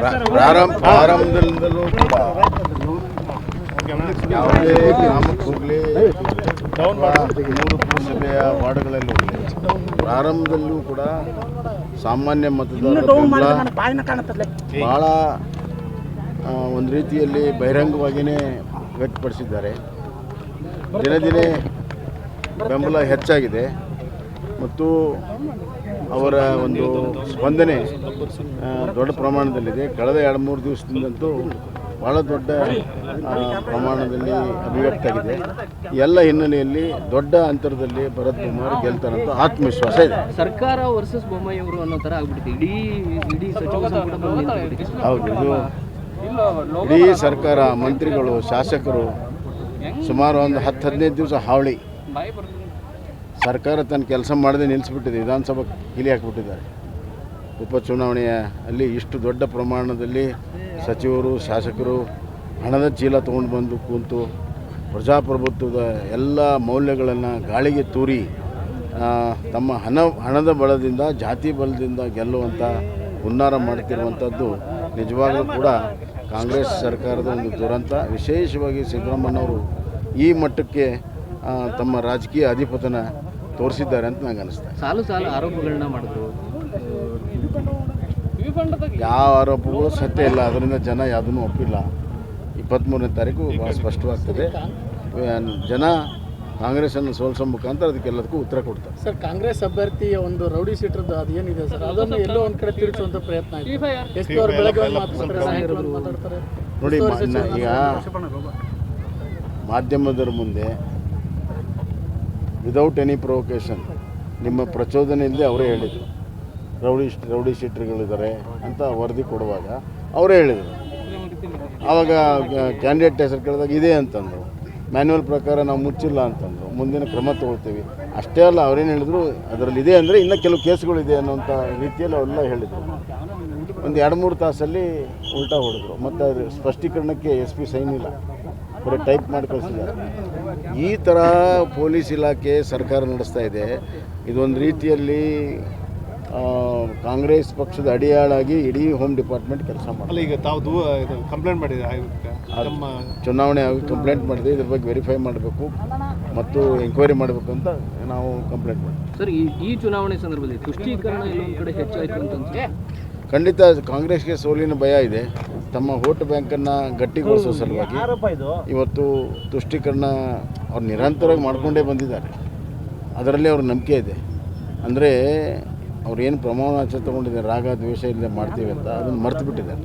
ಪ್ರಾರಂಭ ಪ್ರಾರಂಭದಿಂದಲೂ ಕೂಡ ಯಾವುದೇ ಗ್ರಾಮಕ್ಕೆ ಹೋಗಲಿ ಮೂರು ಪುರಸಭೆಯ ವಾರ್ಡ್ಗಳಲ್ಲಿ ಹೋಗಲಿ ಪ್ರಾರಂಭದಲ್ಲೂ ಕೂಡ ಸಾಮಾನ್ಯ ಮತದಾರರ ಬಹಳ ಭಾಳ ಒಂದು ರೀತಿಯಲ್ಲಿ ಬಹಿರಂಗವಾಗಿಯೇ ವ್ಯಕ್ತಪಡಿಸಿದ್ದಾರೆ. ದಿನ ದಿನೇ ಬೆಂಬಲ ಹೆಚ್ಚಾಗಿದೆ. ಮತ್ತು ಅವರ ಒಂದು ಸ್ಪಂದನೆ ದೊಡ್ಡ ಪ್ರಮಾಣದಲ್ಲಿದೆ. ಕಳೆದ ಎರಡು ಮೂರು ದಿವಸದಿಂದಂತೂ ಭಾಳ ದೊಡ್ಡ ಪ್ರಮಾಣದಲ್ಲಿ ಅಭಿವ್ಯಕ್ತ ಆಗಿದೆ. ಎಲ್ಲ ಹಿನ್ನೆಲೆಯಲ್ಲಿ ದೊಡ್ಡ ಅಂತರದಲ್ಲಿ ಭರತ್ ಕುಮಾರ್ ಗೆಲ್ತಾರಂತ ಆತ್ಮವಿಶ್ವಾಸ ಇದೆ. ಸರ್ಕಾರ ವರ್ಸಸ್ ಬೊಮ್ಮಾಯಿ ಅವರು ಅನ್ನೋ ತರ ಆಗ್ಬಿಟ್ಟಿದೆ. ಇಡೀ ಇಡೀ. ಹೌದು ಇದು ಇಡೀ ಸರ್ಕಾರ ಮಂತ್ರಿಗಳು ಶಾಸಕರು ಸುಮಾರು ಒಂದು ಹತ್ತು ಹದಿನೈದು ದಿವಸ ಹಾವಳಿ. ಸರ್ಕಾರ ತನ್ನ ಕೆಲಸ ಮಾಡದೆ ನಿಲ್ಲಿಸ್ಬಿಟ್ಟಿದೆ, ವಿಧಾನಸಭಾ ಕೀಲಿ ಹಾಕಿಬಿಟ್ಟಿದ್ದಾರೆ. ಉಪಚುನಾವಣೆಯ ಅಲ್ಲಿ ಇಷ್ಟು ದೊಡ್ಡ ಪ್ರಮಾಣದಲ್ಲಿ ಸಚಿವರು, ಶಾಸಕರು ಹಣದ ಚೀಲ ತೊಗೊಂಡು ಬಂದು ಕೂತು ಪ್ರಜಾಪ್ರಭುತ್ವದ ಎಲ್ಲ ಮೌಲ್ಯಗಳನ್ನು ಗಾಳಿಗೆ ತೂರಿ ತಮ್ಮ ಹಣ, ಹಣದ ಬಲದಿಂದ, ಜಾತಿ ಬಲದಿಂದ ಗೆಲ್ಲುವಂಥ ಹುನ್ನಾರ ಮಾಡ್ತಿರುವಂಥದ್ದು ನಿಜವಾಗಲೂ ಕೂಡ ಕಾಂಗ್ರೆಸ್ ಸರ್ಕಾರದ ಒಂದು ದುರಂತ. ವಿಶೇಷವಾಗಿ ಸಿದ್ದರಾಮಣ್ಣವರು ಈ ಮಟ್ಟಕ್ಕೆ ತಮ್ಮ ರಾಜಕೀಯ ಅಧಿಪತನ ತೋರಿಸಿದ್ದಾರೆ ಅಂತ ನಂಗೆ ಅನಿಸ್ತಾ ಸಾಲು ಸಾಲು ಆರೋಪಗಳನ್ನ ಮಾಡಿದ್ರು. ಯಾವ ಆರೋಪಗಳು ಸತ್ಯ ಇಲ್ಲ. ಅದರಿಂದ ಜನ ಯಾವುದನ್ನು ಒಪ್ಪಿಲ್ಲ. ಇಪ್ಪತ್ತ್ಮೂರನೇ ತಾರೀಕು ಭಾಳ ಸ್ಪಷ್ಟವಾಗ್ತದೆ. ಜನ ಕಾಂಗ್ರೆಸ್ಸನ್ನು ಸೋಲ್ಸೋ ಮುಖಾಂತರ ಅದಕ್ಕೆಲ್ಲದಕ್ಕೂ ಉತ್ತರ ಕೊಡ್ತಾರೆ. ಸರ್ ಕಾಂಗ್ರೆಸ್ ಅಭ್ಯರ್ಥಿಯ ಒಂದು ರೌಡಿ ಸೀಟ್ರದ್ದು ಅದು ಏನಿದೆ ಸರ್? ಅದನ್ನು ಎಲ್ಲೋ ಒಂದು ಕಡೆ ತಿರುಗಿಸುವಂತ ಪ್ರಯತ್ನ ಇದೆ. ಎಸ್ ಪಿ ಅವರು ಬೆಳಗ್ಗೆ ಒಂದು ಮಾತುಕತೆ ಸಾಯಂಕಾಲ ಮಾತಾಡ್ತಾರೆ. ನೋಡಿ ಮ- ನ- ಈಗ ಮಾಧ್ಯಮದರ ಮುಂದೆ ವಿದೌಟ್ ಎನಿ ಪ್ರೊವೊಕೇಶನ್ ನಿಮ್ಮ ಪ್ರಚೋದನೆ ಇಲ್ಲದೆ ಅವರೇ ಹೇಳಿದರು. ರೌಡಿ ರೌಡಿ ಶೀಟ್ರ್ಗಳಿದ್ದಾರೆ ಅಂತ ವರದಿ ಕೊಡುವಾಗ ಅವರೇ ಹೇಳಿದರು. ಆವಾಗ ಕ್ಯಾಂಡಿಡೇಟ್ ಹೆಸರು ಕೇಳಿದಾಗ ಇದೆ ಅಂತಂದರು. ಮ್ಯಾನ್ಯುವಲ್ ಪ್ರಕಾರ ನಾವು ಮುಚ್ಚಿಲ್ಲ ಅಂತಂದರು. ಮುಂದಿನ ಕ್ರಮ ತಗೊಳ್ತೀವಿ. ಅಷ್ಟೇ ಅಲ್ಲ, ಅವ್ರೇನು ಹೇಳಿದ್ರು ಅದರಲ್ಲಿ ಇದೆ ಅಂದರೆ ಇನ್ನೂ ಕೆಲವು ಕೇಸ್ಗಳಿದೆ ಅನ್ನೋಂಥ ರೀತಿಯಲ್ಲಿ ಅವರೆಲ್ಲ ಹೇಳಿದರು. ಒಂದು ಎರಡು ಮೂರು ತಾಸಲ್ಲಿ ಉಲ್ಟಾ ಹೊಡೆದ್ರು. ಮತ್ತು ಸ್ಪಷ್ಟೀಕರಣಕ್ಕೆ ಎಸ್ ಪಿ ಸೈನ್ ಇಲ್ಲ. ಬರೀ ಟೈಪ್ ಮಾಡಿ ಕಳಿಸಿದ್ದಾರೆ ಈ ಥರ ಪೊಲೀಸ್ ಇಲಾಖೆ ಸರ್ಕಾರ ನಡೆಸ್ತಾ ಇದೆ. ಇದೊಂದು ರೀತಿಯಲ್ಲಿ ಆ, ಕಾಂಗ್ರೆಸ್ ಪಕ್ಷದ ಅಡಿಯಾಳಾಗಿ ಇಡೀ ಹೋಮ್ ಡಿಪಾರ್ಟ್ಮೆಂಟ್ ಕೆಲಸ ಮಾಡಿ ಈಗ ತಾವು ದೂ ಇದು ಕಂಪ್ಲೇಂಟ್ ಮಾಡಿದೆ ಆಯೋಗಕ್ಕೆ? ನಮ್ಮ ಚುನಾವಣೆ ಆಗಿ ಕಂಪ್ಲೇಂಟ್ ಮಾಡಿದೆ ಇದ್ರ ಬಗ್ಗೆ ವೆರಿಫೈ ಮಾಡಬೇಕು ಮತ್ತು ಎಂಕ್ವೈರಿ ಮಾಡಬೇಕು ಅಂತ ನಾವು ಕಂಪ್ಲೇಂಟ್ ಮಾಡ್ತೀವಿ. ಸರ್ ಈ ಈ ಚುನಾವಣೆ ಸಂದರ್ಭದಲ್ಲಿ ತುಷ್ಟೀಕರಣ ಕಡೆ ಹೆಚ್ಚಾಯಿತು ಅಂತ ಖಂಡಿತ ಕಾಂಗ್ರೆಸ್ಗೆ ಸೋಲಿನ ಭಯ ಇದೆ. ತಮ್ಮ ವೋಟ್ ಬ್ಯಾಂಕನ್ನು ಗಟ್ಟಿಗೊಳಿಸೋ ಸಲುವಾಗಿ ಇವತ್ತು ತುಷ್ಟೀಕರಣ ಅವ್ರು ನಿರಂತರವಾಗಿ ಮಾಡ್ಕೊಂಡೇ ಬಂದಿದ್ದಾರೆ. ಅದರಲ್ಲಿ ಅವ್ರ ನಂಬಿಕೆ ಇದೆ. ಅಂದರೆ ಅವ್ರು ಏನು ಪ್ರಮಾಣ ತೊಗೊಂಡಿದ್ದಾರೆ ರಾಗ ದ್ವೇಷ ಇಲ್ಲದೆ ಮಾಡ್ತೀವಿ ಅಂತ ಅದನ್ನು ಮರೆತು ಬಿಟ್ಟಿದ್ದಾರೆ